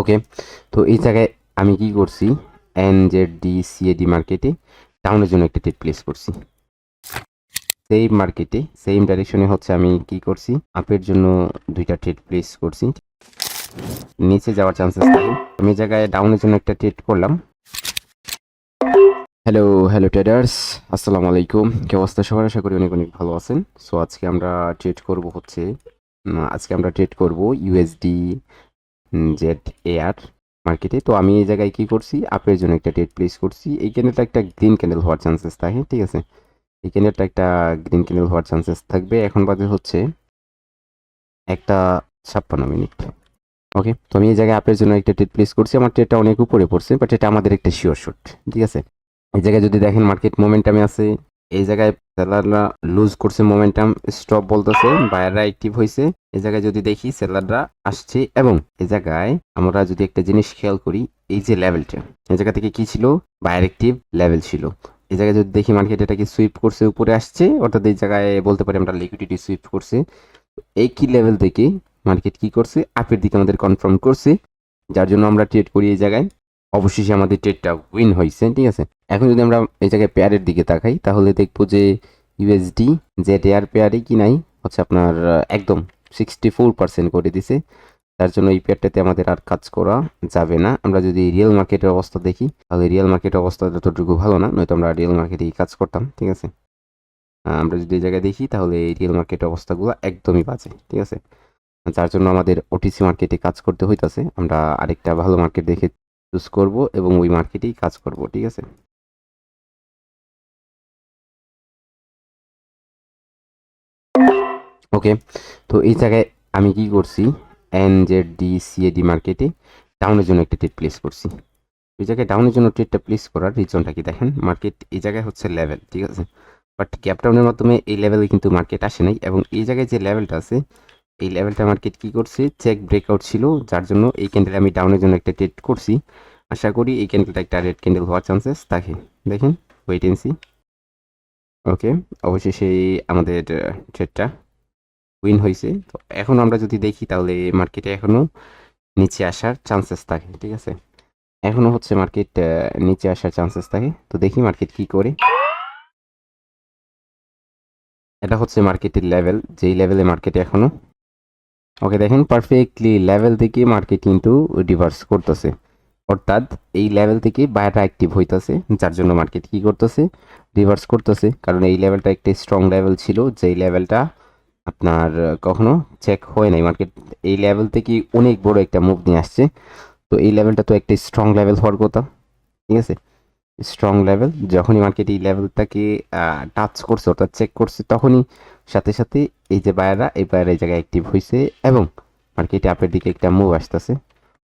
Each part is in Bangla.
ওকে তো এই জায়গায় আমি কি করছি? এন জেড ডি সিএডি মার্কেটে ডাউনের জন্য একটা ট্রেড প্লেস করছি। সেম মার্কেটে সেম ডাইরেকশনে হচ্ছে আমি কি করছি? আপের জন্য দুইটা ট্রেড প্লেস করছি। নিচে যাওয়ার চান্সেস থাকে আমি জায়গায় ডাউনের জন্য একটা ট্রেড করলাম। হ্যালো হ্যালো ট্রেডার্স আসসালামু আলাইকুম। কি অবস্থা? সবার আশা করি অনেক অনেক ভালো আছেন। সো আজকে আমরা ট্রেড করব হচ্ছে আজকে আমরা ট্রেড করব ইউএসডি জেড এয়ার মার্কেটে তো আমি এই জায়গায় কি করছি? আপের জন্য একটা ট্রেড প্লেস করছি। এই ক্যান্ডেলটা একটা গ্রিন ক্যান্ডেল হওয়ার চান্সেস থাকে, ঠিক আছে? এই ক্যান্ডেলটা একটা গ্রিন ক্যান্ডেল হওয়ার চান্সেস থাকবে। এখন বাজে হচ্ছে একটা ছাপ্পান্ন মিনিট। ওকে তো আমি এই জায়গায় আপের জন্য একটা ট্রেড প্লেস করছি। আমার ট্রেডটা অনেক উপরে পড়ছে বাট এটা আমাদের একটা শিওর শুট ঠিক আছে? এই জায়গায় যদি দেখেন মার্কেট মোমেন্টামে আছে এই জায়গায় সেলাররা লুজ করছে মোমেন্টাম স্টপ বলতেছে বায়াররা অ্যাক্টিভ হয়েছে এই জায়গায় যদি দেখি সেলাররা আসছে এবং এই জায়গায় আমরা যদি একটা জিনিস খেয়াল করি, এই যে লেভেলটা এই জায়গা থেকে কি ছিল? বায়ার অ্যাক্টিভ লেভেল ছিল। এই জায়গায় যদি দেখি মার্কেট এটাকে সুইপ করছে, উপরে আসছে, অর্থাৎ এই জায়গায় বলতে পারি আমরা লিকুইডিটি সুইপ করছে। এই কি লেভেল থেকে মার্কেট কি করছে? আপের দিকে আমাদের কনফার্ম করছে, যার জন্য আমরা ট্রেড করি এই জায়গায়। অবশেষে আমাদের ট্রেডটা উইন হয়েছে, ঠিক আছে? এখন যদি আমরা এই জায়গায় পেয়ারের দিকে তাকাই, তাহলে দেখব যে ইউএসডি জেড এয়ার পেয়ারে কি নাই? হচ্ছে আপনার একদম সিক্সটি ফোর পার্সেন্ট করে দিছে। তার জন্য এই পেয়ারটাতে আমাদের আর কাজ করা যাবে না। আমরা যদি রিয়েল মার্কেটের অবস্থা দেখি, তাহলে রিয়েল মার্কেটের অবস্থা যতটুকু ভালো না, নয়তো আমরা রিয়েল মার্কেটেই কাজ করতাম, ঠিক আছে? আমরা যদি এই জায়গায় দেখি, তাহলে এই রিয়েল মার্কেটের অবস্থাগুলো একদমই বাজে, ঠিক আছে? যার জন্য আমাদের ওটিসি মার্কেটে কাজ করতে হইতাছে। আমরা আরেকটা ভালো মার্কেট দেখে চুজ করব এবং ওই মার্কেটেই কাজ করব, ঠিক আছে? ওকে তো এই জায়গায় আমি কি করছি? এন জেড ডি সিএডি মার্কেটে ডাউনের জন্য একটা ট্রেড প্লেস করছি। এই জায়গায় ডাউনের জন্য ট্রেডটা প্লেস করার রিজনটা কি দেখেন? মার্কেট এই জায়গায় হচ্ছে লেভেল ঠিক আছে? বাট গ্যাপ ডাউনের মাধ্যমে এই লেভেলে কিন্তু মার্কেট আসে নাই এবং এই জায়গায় যে লেভেলটা আছে এই লেভেলটা মার্কেট কি করছে? চেক ব্রেকআউট ছিল, যার জন্য এই ক্যান্ডেলে আমি ডাউনের জন্য একটা ট্রেড করছি। আশা করি এই ক্যান্ডেলটা একটা রেড ক্যান্ডেল হওয়ার চান্সেস থাকে। দেখেন ওয়েট এন্ড সি ওকে অবশেষে আমাদের ট্রেডটা উইন হয়েছে। তো এখন আমরা যদি দেখি, তাহলে মার্কেটে এখনও নিচে আসার চান্সেস থাকে, ঠিক আছে? এখনও হচ্ছে মার্কেট নিচে আসার চান্সেস থাকে। তো দেখি মার্কেট কি করে। এটা হচ্ছে মার্কেটের লেভেল যেই লেভেলে মার্কেটে এখনও ওকে দেখেন পারফেক্টলি লেভেল থেকে মার্কেট কিন্তু রিভার্স করতেছে। অর্থাৎ এই লেভেল থেকে বায়ারটা অ্যাক্টিভ হইতেছে, যার জন্য মার্কেট কি করতেছে? রিভার্স করতেছে, কারণ এই লেভেলটা একটা স্ট্রং লেভেল ছিল, যেই লেভেলটা আপনার কখনো চেক হয় নাই। মার্কেট এই লেভেল থেকে অনেক বড় একটা মুভ নিয়ে আসছে। তো এই লেভেলটা তো একটা স্ট্রং লেভেল হওয়ার কথা, ঠিক আছে? স্ট্রং লেভেল যখনই মার্কেট এই লেভেলটাকে টাচ করছে, অর্থাৎ চেক করছে, তখনই সাথে সাথে এই যে বায়াররা এই বায়ার এই জায়গায় অ্যাক্টিভ হয়েছে এবং মার্কেটে আপের দিকে একটা মুভ আসতেছে।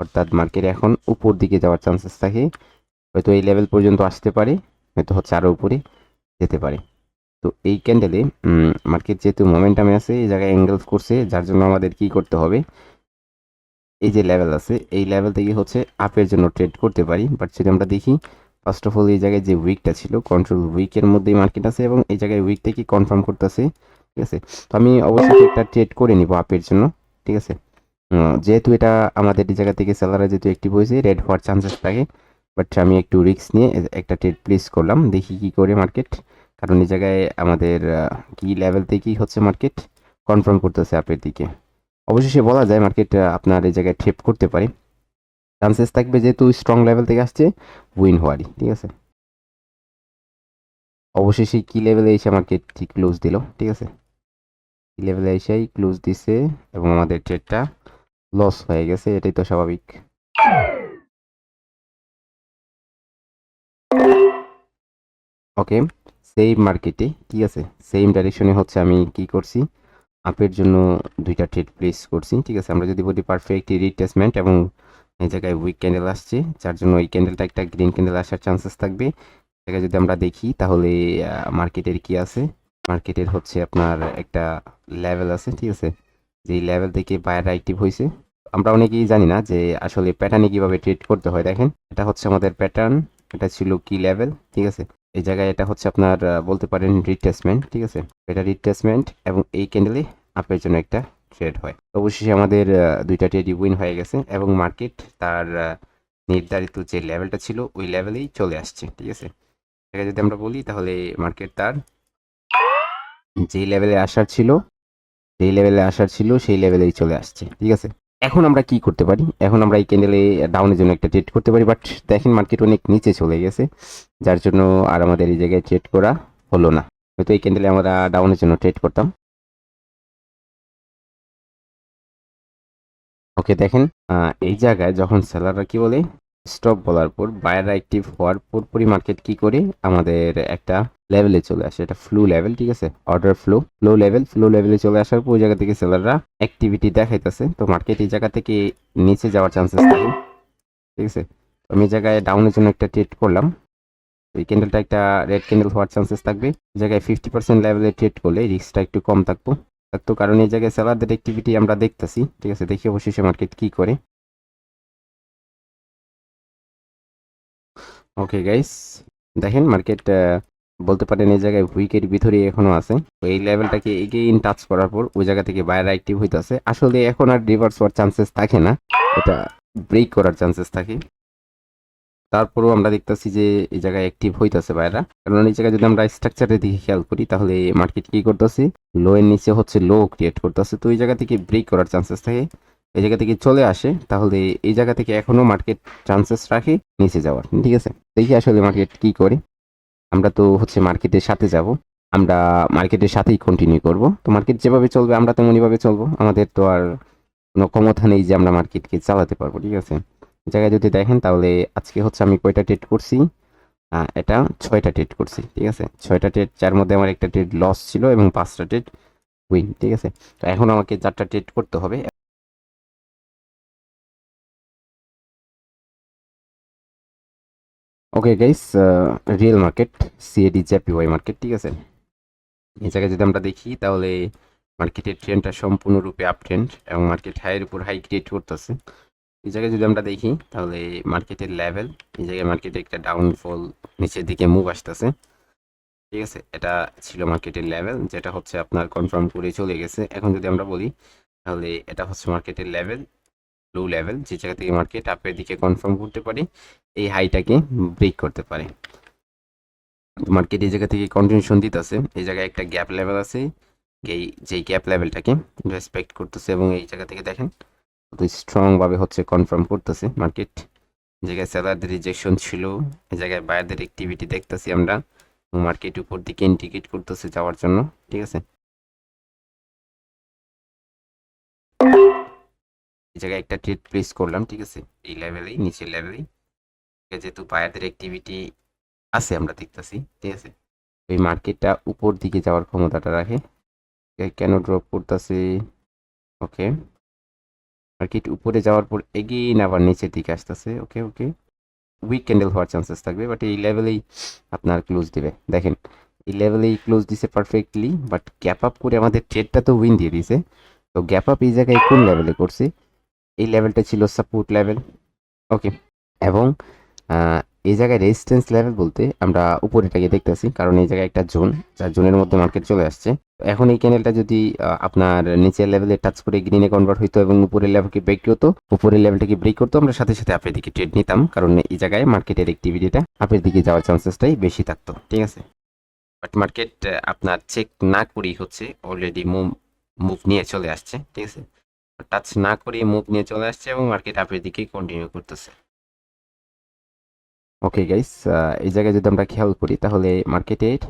অর্থাৎ মার্কেট এখন উপর দিকে যাওয়ার চান্সেস থাকে। হয়তো এই লেভেল পর্যন্ত আসতে পারে, হয়তো হচ্ছে আরও উপরে যেতে পারে। তো এই ক্যান্ডেলে মার্কেট যেহেতু মোমেন্টামে আছে, এই জায়গায় অ্যাঙ্গেল করছে, যার জন্য আমাদের কি করতে হবে? এই যে লেভেল আছে, এই লেভেল থেকে হচ্ছে আপের জন্য ট্রেড করতে পারি। বাট যদি আমরা দেখি ফার্স্ট অফ অল এই জায়গায় যে উইকটা ছিল কন্ট্রোল উইকের মধ্যেই মার্কেট আছে এবং এই জায়গায় উইক থেকে কনফার্ম করতেছে, ঠিক আছে? তো আমি অবশ্যই একটা ট্রেড করে নিব আপের জন্য, ঠিক আছে? যেহেতু এটা আমাদের এই জায়গা থেকে সেলারে যেহেতু অ্যাক্টিভ হয়েছে রেড হওয়ার চান্সেস থাকে বাট আমি একটু রিস্ক নিয়ে একটা ট্রেড প্লেস করলাম, দেখি কি করে মার্কেট কারণ এই জায়গায় আমাদের কি লেভেল থেকেই হচ্ছে মার্কেট কনফার্ম করতেছে আপের দিকে। অবশেষে বলা যায় মার্কেট আপনার এই জায়গায় ট্রেপ করতে পারে। চান্সেস থাকবে যেহেতু স্ট্রং লেভেল থেকে আসছে উইন হওয়ারই, ঠিক আছে? অবশেষে কি লেভেলে এসে মার্কেট ঠিক ক্লোজ দিল, ঠিক আছে? কি লেভেলে এসেই ক্লোজ দিছে এবং আমাদের ট্রেডটা লস হয়ে গেছে, এটাই তো স্বাভাবিক। ওকে সেম মার্কেটে ঠিক আছে? সেম ডাইরেকশনে হচ্ছে আমি কি করছি? আপের জন্য দুইটা ট্রেড প্লেস করছি, ঠিক আছে? আমরা যদি বলি পারফেক্ট রিটেসমেন্ট এবং জায়গায় উইক ক্যান্ডেল আসছে, যার জন্য এই ক্যান্ডেলটা একটা গ্রিন ক্যান্ডেল আসার চান্সেস থাকবে। জায়গায় যদি আমরা দেখি, তাহলে মার্কেটের কি আছে? মার্কেটের হচ্ছে আপনার একটা লেভেল আছে, ঠিক আছে? যেই লেভেল থেকে বায়ার অ্যাক্টিভ হয়েছে আমরা অনেকেই জানি না যে আসলে প্যাটার্নে কীভাবে ট্রেড করতে হয়, দেখেন? এটা হচ্ছে আমাদের প্যাটার্ন এটা ছিল কি লেভেল ঠিক আছে? এই জায়গায় এটা হচ্ছে আপনার বলতে পারেন রিট্রেসমেন্ট ঠিক আছে? এটা রিট্রেসমেন্ট এবং এই ক্যান্ডেলে আপের জন্য একটা ট্রেড হয়। অবশেষে আমাদের দুইটা ট্রেডই উইন হয়ে গেছে এবং মার্কেট তার নির্ধারিত যে লেভেলটা ছিল, ওই লেভেলেই চলে আসছে, ঠিক আছে? এটা যদি আমরা বলি, তাহলে মার্কেট তার যেই লেভেলে আসার ছিল, যেই লেভেলে আসার ছিল, সেই লেভেলেই চলে আসছে, ঠিক আছে? এখন আমরা কি করতে পারি? এখন আমরা এই ক্যান্ডেলে ডাউনের জন্য একটা ট্রেড করতে পারি বাট দেখেন মার্কেট অনেক নিচে চলে গেছে, যার জন্য আর আমাদের এই জায়গায় ট্রেড করা হলো না। হয়তো এই ক্যান্ডেলে আমরা ডাউনের জন্য ট্রেড করতাম। ওকে, দেখেন এই জায়গায় যখন সেলাররা কি বলে? স্টপ বলার পর বায়াররা অ্যাক্টিভ হওয়ার পরপরই মার্কেট কি করে? আমাদের একটা লেভেলে চলে আসে, এটা ফ্লো লেভেল ঠিক আছে? Order flow flow level flow লেভেলে চলে আসার পর, ওই জায়গা থেকে সেলাররা অ্যাক্টিভিটি দেখাইতেছে। তো মার্কেট এই জায়গা থেকে নিচে যাওয়ার চান্সেস থাকে, ঠিক আছে? আমি এই জায়গায় ডাউনের জন্য একটা ট্রেড করলাম। এই ক্যান্ডেলটা একটা রেড ক্যান্ডেল হওয়ার চান্সেস থাকবে। জায়গায় ফিফটি পার্সেন্ট লেভেলে ট্রেড করলে রিস্কটা একটু কম থাকব। থাকতো কারণ এই জায়গায় সেলারদের অ্যাক্টিভিটি আমরা দেখতেছি, ঠিক আছে? দেখি অবশেষে মার্কেট কি করে। ওকে গাইস দেখেন মার্কেট বলতে পারেন এই জায়গায় উইকের ভিতরে এখনও আছে। এই লেভেলটাকে এগেইন টাচ করার পর ওই জায়গা থেকে বাইরে অ্যাক্টিভ হইতেছে। আসলে এখন আর রিভার্স হওয়ার চান্সেস থাকে না। এটা ব্রেক করার চান্সেস থাকে। তারপরেও আমরা দেখতেছি যে এই জায়গায় অ্যাক্টিভ হইতেছে বাইরা। কারণ এই জায়গায় যদি আমরা স্ট্রাকচারের দিকে খেয়াল করি, তাহলে মার্কেট কি করতেছে? লো এর নিচে হচ্ছে লো ক্রিয়েট করতেছে। তো এই জায়গা থেকে ব্রেক করার চান্সেস থাকে। এই জায়গা থেকে চলে আসে, তাহলে এই জায়গা থেকে এখনও মার্কেট চান্সেস রাখে, নিচে যাওয়ার। ঠিক আছে? দেখি আসলে মার্কেট কি করে। আমরা তো হচ্ছে মার্কেটের সাথে যাব। আমরা মার্কেটের সাথেই কন্টিনিউ করব। তো মার্কেট যেভাবে চলবে, আমরা তেমনইভাবে চলবো। আমাদের তো আর কোনো ক্ষমতা নেই যে আমরা মার্কেটকে চালাতে পারব। ঠিক আছে? জায়গায় যদি দেখেন, তাহলে আজকে হচ্ছে আমি কয়টা ট্রেড করছি? এটা ছয়টা ট্রেড করছি, ঠিক আছে? ছয়টা ট্রেড যার মধ্যে আমার একটা ট্রেড লস ছিল এবং পাঁচটা ট্রেড উইন ঠিক আছে? তো এখন আমাকে চারটা ট্রেড করতে হবে। Okay guys real market CAD JPY market ঠিক আছে? এই জায়গায় যদি আমরা দেখি, তাহলে মার্কেটের ট্রেন্ডটা সম্পূর্ণরূপে আপ ট্রেন্ড এবং মার্কেট হাইয়ের উপর হাই ক্রিয়েট করতেছে। এই জায়গায় যদি আমরা দেখি, তাহলে মার্কেটের লেভেল এই জায়গায় মার্কেটে একটা ডাউনফল নিচের দিকে মুভ আসতেছে। ঠিক আছে? এটা ছিল মার্কেটের লেভেল যেটা হচ্ছে আপনার কনফার্ম করে চলে গেছে। এখন যদি আমরা বলি, তাহলে এটা হচ্ছে মার্কেটের লেভেল লো লেভেল যে জায়গা থেকে মার্কেট আপের দিকে কনফার্ম করতে পারে, এই হাইটাকে ব্রেক করতে পারে। মার্কেট এই জায়গা থেকে কন্টিনিউশন দিতেছে, এই জায়গায় একটা গ্যাপ লেভেল আছে এই যেই গ্যাপ লেভেলটাকে রেসপেক্ট করতেছে এবং এই জায়গা থেকে দেখেন কত স্ট্রং ভাবে হচ্ছে কনফার্ম করতেছে মার্কেট জায়গায় সেলারদের রিজেকশন ছিল, এই জায়গায় বায়ারদের অ্যাক্টিভিটি দেখতেছি আমরা। মার্কেট উপর দিকে ইন্ডিকেট করতেছে যাওয়ার জন্য, ঠিক আছে? এই জায়গায় একটা ট্রেড প্লেস করলাম, ঠিক আছে? এই লেভেলেই নিচের লেভেলেই যেহেতু বায়ারদের অ্যাক্টিভিটি আছে আমরা দেখতেছি, ঠিক আছে? এই মার্কেটটা উপর দিকে যাওয়ার ক্ষমতাটা রাখে। কেন ড্রপ করতেছে? ওকে মার্কেট উপরে যাওয়ার পর এগেইন আবার নিচের দিকে আসতেছে। Okay okay. উইক ক্যান্ডেল হওয়ার চান্সেস থাকবে বাট এই লেভেলেই আপনার ক্লোজ দেবে। দেখেন, এই লেভেলেই ক্লোজ দিছে পারফেক্টলি বাট গ্যাপ আপ করে আমাদের ট্রেডটা তো উইন দিয়ে দিছে। তো গ্যাপ আপ এই জায়গায় কোন লেভেলে করছে? এই লেভেলটা ছিল সাপোর্ট লেভেল ওকে এবং এই জায়গায় রেজিস্ট্যান্স লেভেল বলতে আমরা উপরেটাকে দেখতেছি, কারণ এই জায়গায় একটা জোন যার জোনের মধ্যে মার্কেট চলে আসছে। এখন এই ক্যানেলটা যদি আপনার নিচের লেভেলে টাচ করে গ্রিনে কনভার্ট হইতো এবং উপরের লেভেলকে ব্রেক করতো, উপরের লেভেলটাকে ব্রেক করতো, আমরা সাথে সাথে আপের দিকে ট্রেড নিতাম, কারণ এই জায়গায় মার্কেটের অ্যাক্টিভিটিটা আপের দিকে যাওয়ার চান্সেসটাই বেশি থাকতো, ঠিক আছে? বাট মার্কেট আপনার চেক না করেই হচ্ছে অলরেডি মুভ মুভ নিয়ে চলে আসছে, ঠিক আছে? টাচ না করে মুভ নিয়ে চলে আসছে এবং মার্কেট আপের দিকেই কন্টিনিউ করতেছে। ওকে গাইস এই জায়গায় যদি আমরা খেয়াল করি, তাহলে মার্কেটের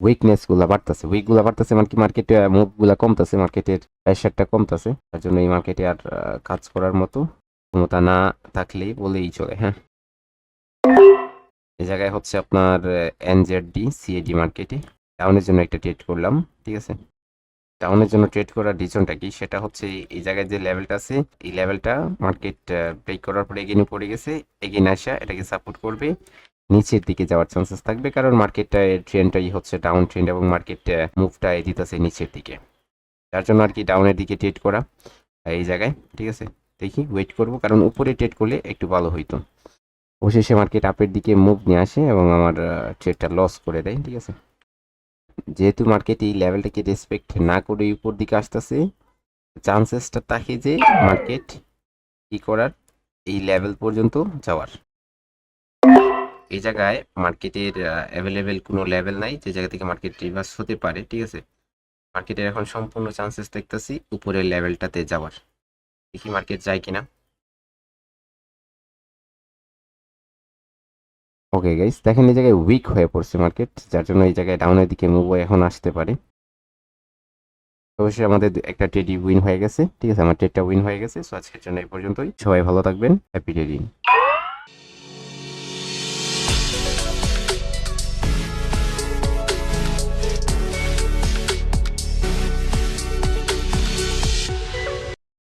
উইকনেসগুলা বাড়তেছে। উইকগুলা বাড়তেছে মানে কি? মার্কেটে মুভগুলা কমতেছে মার্কেটের প্রেশারটা কমতেছে। তার জন্য এই মার্কেটে আর কাজ করার মতো ক্ষমতা না থাকলেই বলেই চলে হ্যাঁ? এই জায়গায় হচ্ছে আপনার এনজেডডি সিএডি মার্কেটে ডাউনের জন্য একটা ট্রেড করলাম, ঠিক আছে? ডাউনের জন্য ট্রেড করার রিজনটা কি? সেটা হচ্ছে এই জায়গায় যে লেভেলটা আছে, এই লেভেলটা মার্কেট ব্রেক করার পরে এগিয়ে পড়ে গেছে, এগিয়ে আসা, এটাকে সাপোর্ট করবে। নিচের দিকে যাওয়ার চান্সেস থাকবে কারণ মার্কেটটা ট্রেন্ডটাই হচ্ছে ডাউন ট্রেন্ড এবং মার্কেট মুভটা দিতেছে নিচের দিকে। যার জন্য আর কি ডাউনের দিকে ট্রেড করা এই জায়গায়, ঠিক আছে? দেখি ওয়েট করব, কারণ উপরে ট্রেড করলে একটু ভালো হইতো। অবশেষে মার্কেট আপের দিকে মুভ নিয়ে আসে এবং আমার ট্রেডটা লস করে দেয়, ঠিক আছে? যেহেতু মার্কেট এই লেভেলটাকে রেসপেক্ট না করে উপর দিকে আসতেছে চান্সেসটা থাকে যে মার্কেট কি করার? এই লেভেল পর্যন্ত যাওয়ার। এই জায়গায় মার্কেটের অ্যাভেলেবেল কোনো লেভেল নাই, যে জায়গা থেকে মার্কেট রিভার্স হতে পারে, ঠিক আছে? মার্কেটের এখন সম্পূর্ণ চান্সেস দেখতেছি, উপরের লেভেলটাতে যাওয়ার। দেখি মার্কেট যায় কিনা। ওকে গাইস দেখেন এই জায়গায় উইক হয়ে পড়ছে মার্কেট যার জন্য এই জায়গায় ডাউনের দিকে মুভ এখন আসতে পারে। অবশ্যই আমাদের একটা ট্রেডি উইন হয়ে গেছে, ঠিক আছে? আমার ট্রেডটা উইন হয়ে গেছে সো আজকের জন্য এই পর্যন্তই। সবাই ভালো থাকবেন হ্যাপি ট্রেডিং